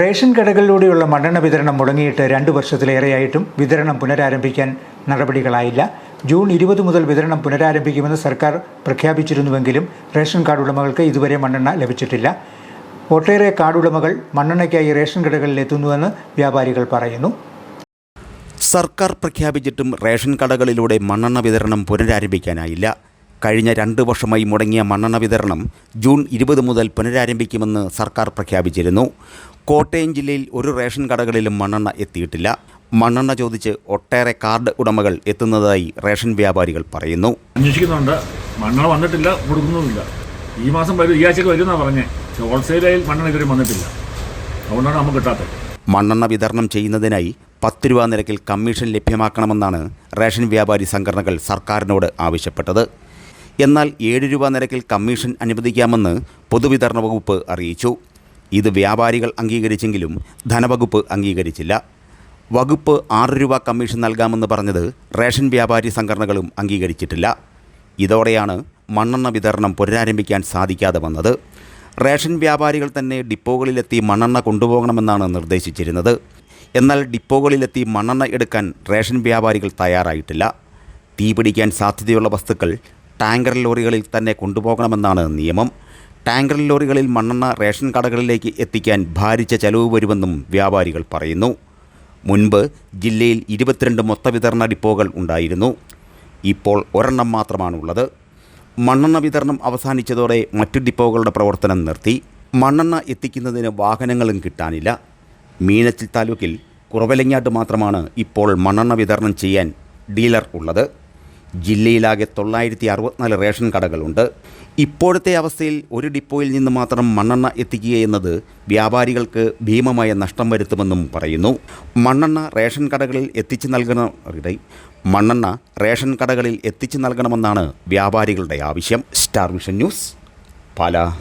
Ration കടകളിലൂടെയുള്ള മണ്ണെണ്ണ വിതരണം മുടങ്ങിയിട്ട് രണ്ട് വർഷത്തിലേറെയായിട്ടും വിതരണം പുനരാരംഭിക്കാൻ നടപടികളായില്ല. ജൂൺ ഇരുപത് മുതൽ വിതരണം പുനരാരംഭിക്കുമെന്ന് സർക്കാർ പ്രഖ്യാപിച്ചിരുന്നുവെങ്കിലും റേഷൻ കാർഡ് ഉടമകൾക്ക് ഇതുവരെ മണ്ണെണ്ണ ലഭിച്ചിട്ടില്ല. ഒട്ടേറെ കാർഡ് ഉടമകൾ മണ്ണെണ്ണയ്ക്കായി റേഷൻ കടകളിൽ എത്തുന്നുവെന്ന് വ്യാപാരികൾ പറയുന്നു. സർക്കാർ പ്രഖ്യാപിച്ചിട്ടും റേഷൻ കടകളിലൂടെ മണ്ണെണ്ണ വിതരണം പുനരാരംഭിക്കാനായില്ല. കഴിഞ്ഞ രണ്ട് വർഷമായി മുടങ്ങിയ മണ്ണെണ്ണ വിതരണം ജൂൺ ഇരുപത് മുതൽ പുനരാരംഭിക്കുമെന്ന് സർക്കാർ പ്രഖ്യാപിച്ചിരുന്നു. കോട്ടയം ജില്ലയിൽ ഒരു റേഷൻ കടകളിലും മണ്ണെണ്ണ എത്തിയിട്ടില്ല. മണ്ണെണ്ണ ചോദിച്ച് ഒട്ടേറെ കാർഡ് ഉടമകൾ എത്തുന്നതായി റേഷൻ വ്യാപാരികൾ പറയുന്നു. അന്വേഷിക്കുന്നുണ്ട്. മണ്ണെണ്ണ വന്നിട്ടില്ല കൊടുക്കുന്നുമില്ല. ഈ മാസം വരും ഈ ആഴ്ചക്ക് വരുമെന്നാണ് പറഞ്ഞേ. ഹോൾസെയിലായി മണ്ണെണ്ണ ഇതുവരെ വന്നിട്ടില്ല. അതുകൊണ്ടാണ് നമുക്ക് കിട്ടാത്തത്. മണ്ണെണ്ണ വിതരണം ചെയ്യുന്നതിനായി പത്ത് രൂപ നിരക്കിൽ കമ്മീഷൻ ലഭ്യമാക്കണമെന്നാണ് റേഷൻ വ്യാപാരി സംഘടനകൾ സർക്കാരിനോട് ആവശ്യപ്പെട്ടത്. എന്നാൽ ഏഴ് രൂപ നിരക്കിൽ കമ്മീഷൻ അനുവദിക്കാമെന്ന് പൊതുവിതരണ വകുപ്പ് അറിയിച്ചു. ഇത് വ്യാപാരികൾ അംഗീകരിച്ചെങ്കിലും ധനവകുപ്പ് അംഗീകരിച്ചില്ല. വകുപ്പ് ആറ് രൂപ കമ്മീഷൻ നൽകാമെന്ന് പറഞ്ഞത് റേഷൻ വ്യാപാരി സംഘടനകളും അംഗീകരിച്ചിട്ടില്ല. ഇതോടെയാണ് മണ്ണെണ്ണ വിതരണം പുനരാരംഭിക്കാൻ സാധിക്കാതെ വന്നത്. റേഷൻ വ്യാപാരികൾ തന്നെ ഡിപ്പോകളിലെത്തി മണ്ണെണ്ണ കൊണ്ടുപോകണമെന്നാണ് നിർദ്ദേശിച്ചിരുന്നത്. എന്നാൽ ഡിപ്പോകളിലെത്തി മണ്ണെണ്ണ എടുക്കാൻ റേഷൻ വ്യാപാരികൾ തയ്യാറായിട്ടില്ല. തീപിടിക്കാൻ സാധ്യതയുള്ള വസ്തുക്കൾ ടാങ്കർ ലോറികളിൽ തന്നെ കൊണ്ടുപോകണമെന്നാണ് നിയമം. ടാങ്കർ ലോറികളിൽ മണ്ണെണ്ണ റേഷൻ കടകളിലേക്ക് എത്തിക്കാൻ ഭാരിച്ച ചെലവ് വരുമെന്നും വ്യാപാരികൾ പറയുന്നു. മുൻപ് ജില്ലയിൽ ഇരുപത്തിരണ്ട് മൊത്തവിതരണ ഡിപ്പോകൾ ഉണ്ടായിരുന്നു. ഇപ്പോൾ ഒരെണ്ണം മാത്രമാണുള്ളത്. മണ്ണെണ്ണ വിതരണം അവസാനിച്ചതോടെ മറ്റു ഡിപ്പോകളുടെ പ്രവർത്തനം നിർത്തി. മണ്ണെണ്ണ എത്തിക്കുന്നതിന് വാഹനങ്ങളും കിട്ടാനില്ല. മീനച്ചിൽ താലൂക്കിൽ കുറവലങ്ങാട്ട് മാത്രമാണ് ഇപ്പോൾ മണ്ണെണ്ണ വിതരണം ചെയ്യാൻ ഡീലർ ഉള്ളത്. ജില്ലയിലാകെ തൊള്ളായിരത്തി അറുപത്തിനാല് റേഷൻ കടകളുണ്ട്. ഇപ്പോഴത്തെ അവസ്ഥയിൽ ഒരു ഡിപ്പോയിൽ നിന്ന് മാത്രം മണ്ണെണ്ണ എത്തിക്കുകയെന്നത് വ്യാപാരികൾക്ക് ഭീമമായ നഷ്ടം വരുത്തുമെന്നും പറയുന്നു. മണ്ണെണ്ണ റേഷൻ കടകളിൽ എത്തിച്ചു നൽകണ. മണ്ണെണ്ണ റേഷൻ കടകളിൽ എത്തിച്ചു നൽകണമെന്നാണ് വ്യാപാരികളുടെ ആവശ്യം. Star mission news Pala.